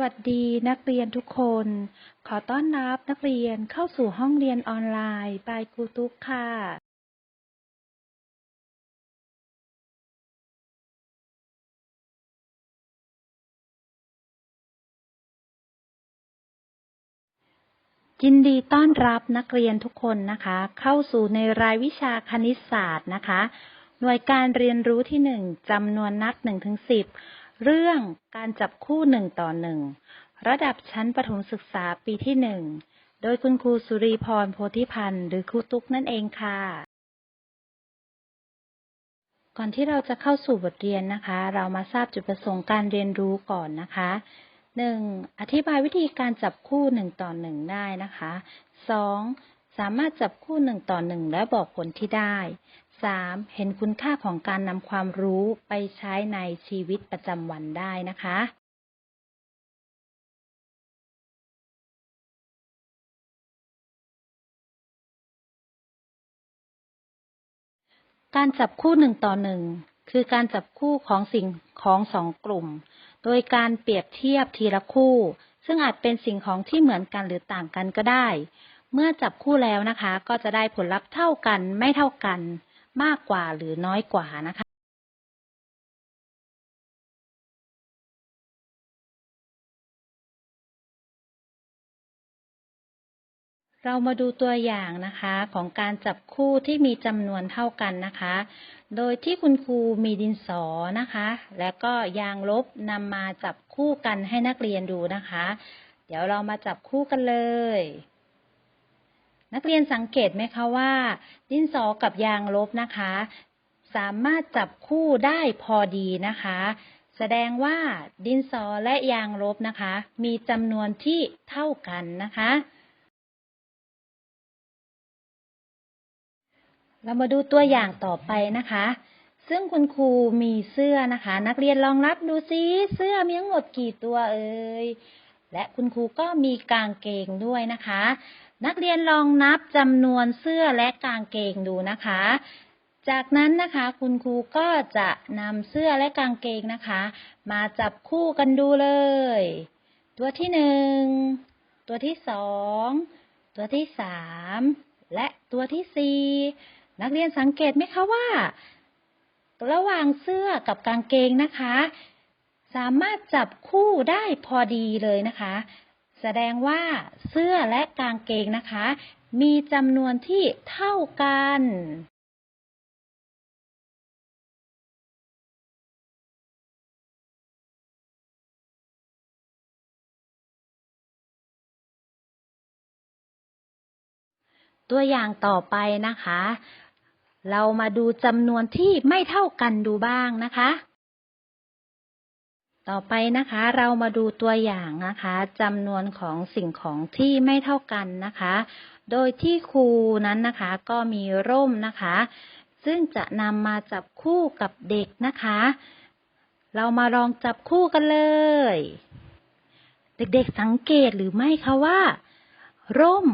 วัสดีนักเรียนทุกคน ขอต้อนรับนักเรียนเข้าสู่ห้องเรียนออนไลน์บายครูตุ๊กค่ะ ยินดีต้อนรับนักเรียนทุกคนนะคะ เข้าสู่ในรายวิชาคณิตศาสตร์นะคะ หน่วยการเรียนรู้ที่หนึ่งจำนวนนับหนึ่งถึงสิบ เรื่องการจับคู่หนึ่งต่อหนึ่งระดับชั้นประถมศึกษาปีที่หนึ่งโดยคุณครูสุรีพรโพธิพันธ์หรือครูตุ๊กนั่นเองค่ะ ก่อนที่เราจะเข้าสู่บทเรียนนะคะ เรามาทราบจุดประสงค์การเรียนรู้ก่อนนะคะหนึ่งอธิบายวิธีการจับคู่หนึ่งต่อหนึ่งได้นะคะสองสามารถจับคู่หนึ่งต่อหนึ่งและบอกผลที่ได้ 3. เห็นคุณค่าของการนำความรู้ไปใช้ในชีวิตประจำวันได้นะคะ การจับคู่หนึ่งต่อหนึ่งคือการจับคู่ของสิ่งของสองกลุ่ม โดยการเปรียบเทียบทีละคู่ ซึ่งอาจเป็นสิ่งของที่เหมือนกันหรือต่างกันก็ได้ เมื่อจับคู่แล้วนะคะ ก็จะได้ผลลัพธ์เท่ากันไม่เท่ากัน มากกว่าหรือน้อยกว่านะคะเรามาดูตัวอย่างนะคะของการจับคู่ที่มีจำนวนเท่ากันนะคะ โดยที่คุณครูมีดินสอนะคะ และก็ยางลบนำมาจับคู่กันให้นักเรียนดูนะคะ เดี๋ยวเรามาจับคู่กันเลย นักเรียนสังเกตไหมคะว่า ดินสอกับยางลบนะคะ สามารถจับคู่ได้พอดีนะคะ แสดงว่าดินสอและยางลบนะคะ มีจำนวนที่เท่ากันนะคะ เรามาดูตัวอย่างต่อไปนะคะ ซึ่งคุณครูมีเสื้อนะคะ นักเรียนลองนับดูซิเสื้อมีทั้งหมดกี่ตัวเอ่ย และคุณครูก็มีกางเกงด้วยนะคะ นักเรียนลองนับจำนวนเสื้อและกางเกงดูนะคะ จากนั้นนะคะคุณครูก็จะนำเสื้อและกางเกงนะคะ มาจับคู่กันดูเลย ตัวที่หนึ่งตัวที่สองตัวที่สามและตัวที่สี่นักเรียนสังเกตไหมคะว่า ระหว่างเสื้อกับกางเกงนะคะ สามารถจับคู่ได้พอดีเลยนะคะ แสดงว่าเสื้อและกางเกงนะคะ มีจำนวนที่เท่ากัน ตัวอย่างต่อไปนะคะ เรามาดูจำนวนที่ไม่เท่ากันดูบ้างนะคะ ต่อไปนะคะเรามาดูตัวอย่างนะคะจำนวนของสิ่งของที่ไม่เท่ากันนะคะ โดยที่ครูนั้นนะคะก็มีร่มนะคะ ซึ่งจะนำมาจับคู่กับเด็กนะคะ เรามาลองจับคู่กันเลย เด็กๆสังเกตหรือไม่คะว่า ร่ม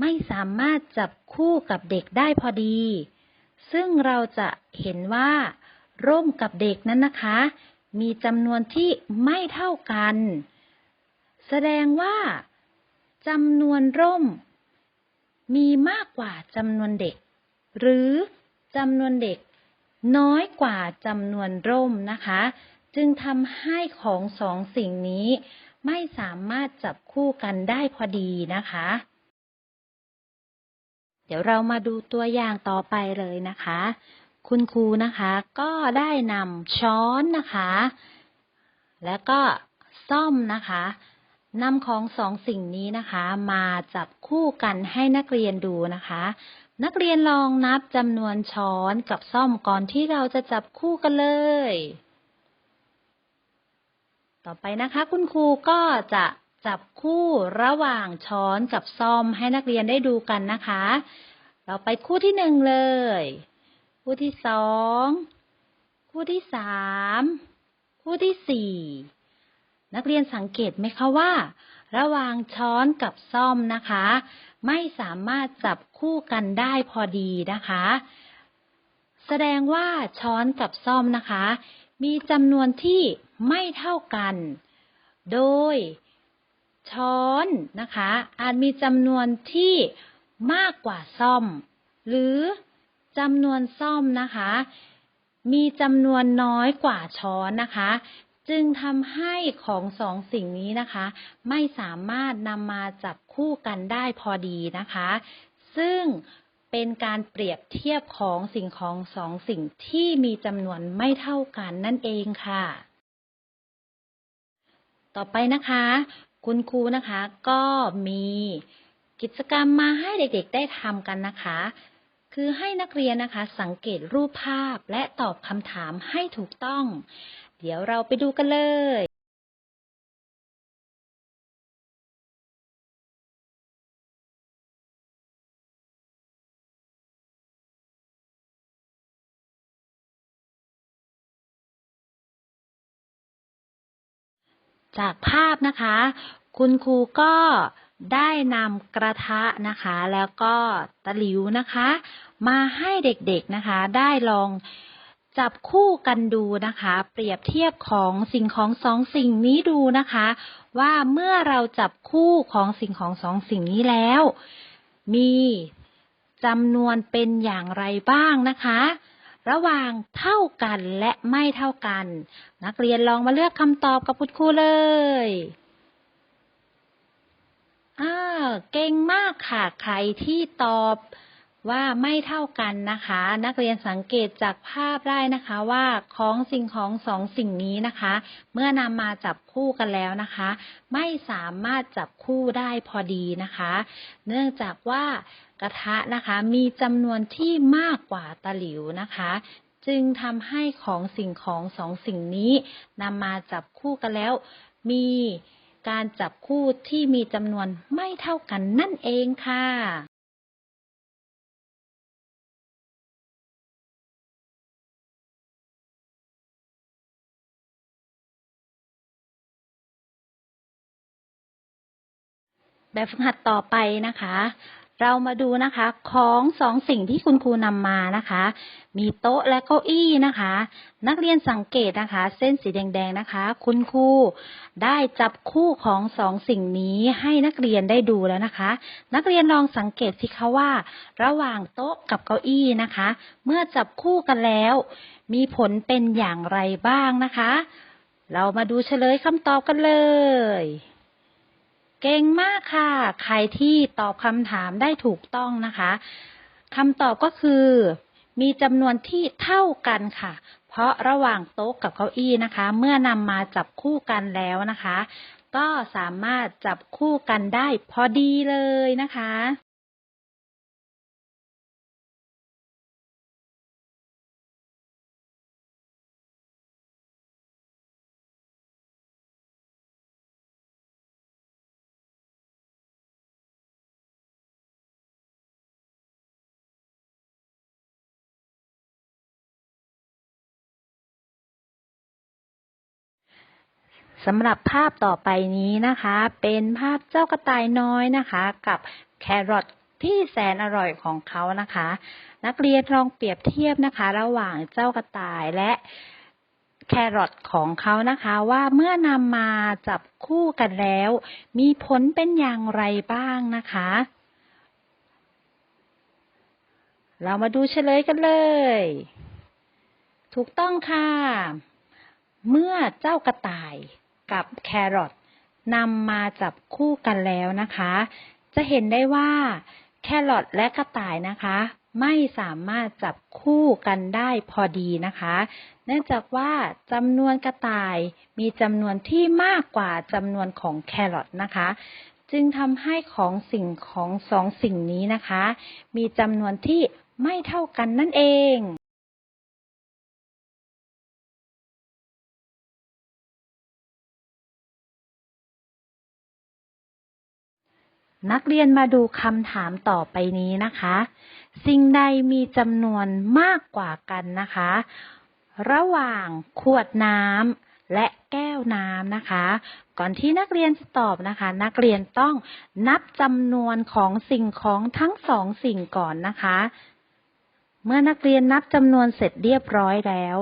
ไม่สามารถจับคู่กับเด็กได้พอดี ซึ่งเราจะเห็นว่า ร่มกับเด็กนั้นนะคะ มีจำนวนที่ไม่เท่ากัน แสดงว่าจำนวนร่ม มีมากกว่าจำนวนเด็ก หรือจำนวนเด็ก น้อยกว่าจำนวนร่มนะคะ จึงทำให้ของสองสิ่งนี้ ไม่สามารถจับคู่กันได้พอดีนะคะ เดี๋ยวเรามาดูตัวอย่างต่อไปเลยนะคะ คุณครูนะคะก็ได้นำช้อนนะคะ แล้วก็ซ่อมนะคะนำของสองสิ่งนี้นะคะ มาจับคู่กันให้นักเรียนดูนะคะ นักเรียนลองนับจำนวนช้อนกับซ่อมก่อนที่เราจะจับคู่กันเลย ต่อไปนะคะ คุณครูก็จะจับคู่ระหว่างช้อนกับซ่อมให้นักเรียนได้ดูกันนะคะ เราไปคู่ที่หนึ่งเลย คู่ที่สอง คู่ที่สาม คู่ที่สี่ นักเรียนสังเกตไหมคะว่า ระหว่างช้อนกับซ่อมนะคะ ไม่สามารถจับคู่กันได้พอดีนะคะ แสดงว่าช้อนกับซ่อมนะคะ มีจำนวนที่ไม่เท่ากัน โดยช้อนนะคะ อาจมีจำนวนที่มากกว่าซ่อม หรือ จำนวนซ่อมนะคะ มีจำนวนน้อยกว่าช้อนนะคะ จึงทำให้ของสองสิ่งนี้นะคะ ไม่สามารถนำมาจับคู่กันได้พอดีนะคะ ซึ่งเป็นการเปรียบเทียบของสิ่งของสองสิ่งที่มีจำนวนไม่เท่ากันนั่นเองค่ะ ต่อไปนะคะ คุณครูนะคะก็มีกิจกรรมมาให้เด็กๆได้ทำกันนะคะ คือให้นักเรียนนะคะ สังเกตรูปภาพและตอบคำถามให้ถูกต้อง เดี๋ยวเราไปดูกันเลยจากภาพนะคะ คุณครูก็ ได้นำกระทะนะคะ แล้วก็ตะหลิวนะคะ มาให้เด็กๆนะคะ ได้ลองจับคู่กันดูนะคะ เปรียบเทียบของสิ่งของสองสิ่งนี้ดูนะคะ ว่าเมื่อเราจับคู่ของสิ่งของสองสิ่งนี้แล้ว มีจำนวนเป็นอย่างไรบ้างนะคะ ระหว่างเท่ากันและไม่เท่ากัน นักเรียนลองมาเลือกคำตอบกับคุณครูเลย อ้าเก่งมากค่ะ ใครที่ตอบว่าไม่เท่ากันนะคะ นักเรียนสังเกตจากภาพได้นะคะว่าของสิ่งของสองสิ่งนี้นะคะ เมื่อนำมาจับคู่กันแล้วนะคะ ไม่สามารถจับคู่ได้พอดีนะคะ เนื่องจากว่ากระทะนะคะมีจำนวนที่มากกว่าตะหลิวนะคะ จึงทำให้ของสิ่งของสองสิ่งนี้นำมาจับคู่กันแล้ว มี การจับคู่ที่มีจำนวนไม่เท่ากันนั่นเองค่ะแบบฝึกหัดต่อไปนะคะ เรามาดูนะคะของสองสิ่งที่คุณครูนำมานะคะ มีโต๊ะและเก้าอี้นะคะ นักเรียนสังเกตนะคะ เส้นสีแดงๆนะคะ คุณครูได้จับคู่ของสองสิ่งนี้ให้นักเรียนได้ดูแล้วนะคะ นักเรียนลองสังเกตสิคะว่า ระหว่างโต๊ะกับเก้าอี้นะคะ เมื่อจับคู่กันแล้ว มีผลเป็นอย่างไรบ้างนะคะ เรามาดูเฉลยคำตอบกันเลย เก่งมากค่ะ ใครที่ตอบคำถามได้ถูกต้องนะคะคำตอบก็คือ มีจำนวนที่เท่ากันค่ะ เพราะระหว่างโต๊ะกับเก้าอี้นะคะ เมื่อนำมาจับคู่กันแล้วนะคะ ก็สามารถจับคู่กันได้พอดีเลยนะคะ สำหรับภาพต่อไปนี้นะคะ เป็นภาพเจ้ากระต่ายน้อยนะคะ กับแครอทที่แสนอร่อยของเขานะคะ นักเรียนลองเปรียบเทียบนะคะ ระหว่างเจ้ากระต่ายและแครอทของเขานะคะว่าเมื่อนำมาจับคู่กันแล้ว มีผลเป็นอย่างไรบ้างนะคะ เรามาดูเฉลยกันเลย ถูกต้องค่ะ เมื่อเจ้ากระต่าย กับแครอทนำมาจับคู่กันแล้วนะคะ จะเห็นได้ว่าแครอทและกระต่ายนะคะ ไม่สามารถจับคู่กันได้พอดีนะคะ เนื่องจากว่าจำนวนกระต่ายมีจำนวนที่มากกว่าจำนวนของแครอทนะคะ จึงทำให้ของสิ่งของสองสิ่งนี้นะคะ มีจำนวนที่ไม่เท่ากันนั่นเอง นักเรียนมาดูคำถามต่อไปนี้นะคะ สิ่งใดมีจำนวนมากกว่ากันนะคะ ระหว่างขวดน้ำและแก้วน้ำนะคะ ก่อนที่นักเรียนจะตอบนะคะ นักเรียนต้องนับจำนวนของสิ่งของทั้งสองสิ่งก่อนนะคะ เมื่อนักเรียนนับจำนวนเสร็จเรียบร้อยแล้ว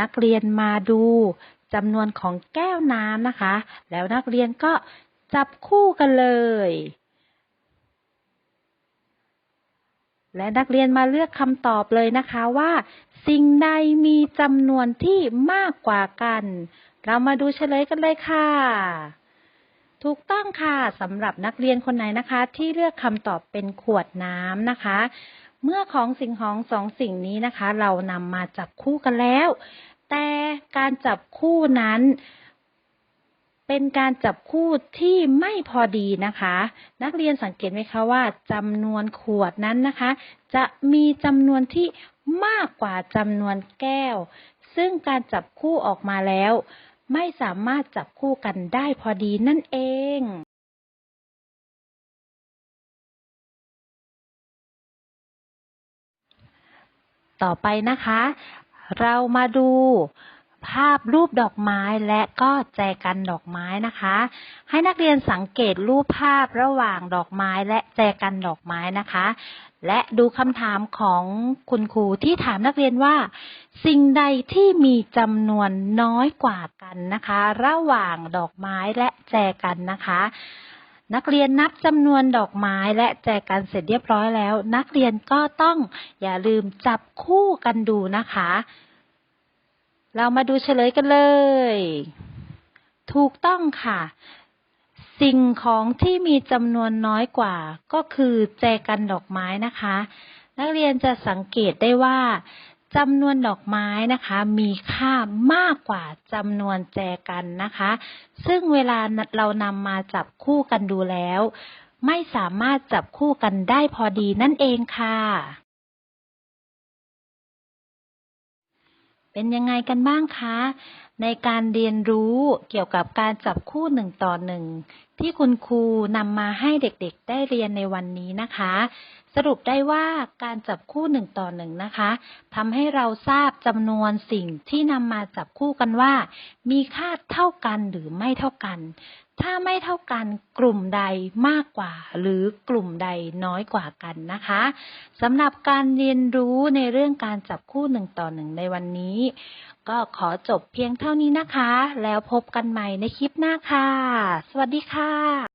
นักเรียนมาดูจำนวนของแก้วน้ำนะคะ แล้วนักเรียนก็จับคู่กันเลย และนักเรียนมาเลือกคำตอบเลยนะคะว่า สิ่งใดมีจำนวนที่มากกว่ากัน เรามาดูเฉลยกันเลยค่ะ ถูกต้องค่ะสำหรับนักเรียนคนไหนนะคะ ที่เลือกคำตอบเป็นขวดน้ำนะคะ เมื่อของสิ่งของสองสิ่งนี้นะคะ เรานำมาจับคู่กันแล้ว แต่การจับคู่นั้น เป็นการจับคู่ที่ไม่พอดีนะคะ นักเรียนสังเกตไหมคะว่าจำนวนขวดนั้นนะคะ จะมีจำนวนที่มากกว่าจำนวนแก้ว ซึ่งการจับคู่ออกมาแล้ว ไม่สามารถจับคู่กันได้พอดีนั่นเองต่อไปนะคะ เรามาดู ภาพรูปดอกไม้และก็แจกันดอกไม้นะคะ ให้นักเรียนสังเกตรูปภาพระหว่างดอกไม้และแจกันดอกไม้นะคะ และดูคำถามของคุณครูที่ถามนักเรียนว่า สิ่งใดที่มีจำนวนน้อยกว่ากันนะคะ ระหว่างดอกไม้และแจกันนะคะนักเรียนนับจำนวนดอกไม้และแจกันเสร็จเรียบร้อยแล้ว นักเรียนก็ต้องอย่าลืมจับคู่กันดูนะคะ เรามาดูเฉลยกันเลย ถูกต้องค่ะ สิ่งของที่มีจำนวนน้อยกว่า ก็คือแจกันดอกไม้นะคะ นักเรียนจะสังเกตได้ว่าจำนวนดอกไม้นะคะ มีค่ามากกว่าจำนวนแจกันนะคะ ซึ่งเวลาเรานำมาจับคู่กันดูแล้ว ไม่สามารถจับคู่กันได้พอดีนั่นเองค่ะ เป็นยังไงกันบ้างคะ ในการเรียนรู้เกี่ยวกับการจับคู่หนึ่งต่อหนึ่งที่คุณครูนำมาให้เด็กๆ ได้เรียนในวันนี้นะคะ สรุปได้ว่าการจับคู่หนึ่งต่อหนึ่งนะคะทำให้เราทราบจำนวนสิ่งที่นำมาจับคู่กันว่า มีค่าเท่ากันหรือไม่เท่ากัน ถ้าไม่เท่ากันกลุ่มใดมากกว่า หรือกลุ่มใดน้อยกว่ากันนะคะสำหรับการเรียนรู้ในเรื่องการจับคู่หนึ่งต่อหนึ่งในวันนี้ ก็ขอจบเพียงเท่านี้นะคะ แล้วพบกันใหม่ในคลิปหน้าค่ะ สวัสดีค่ะ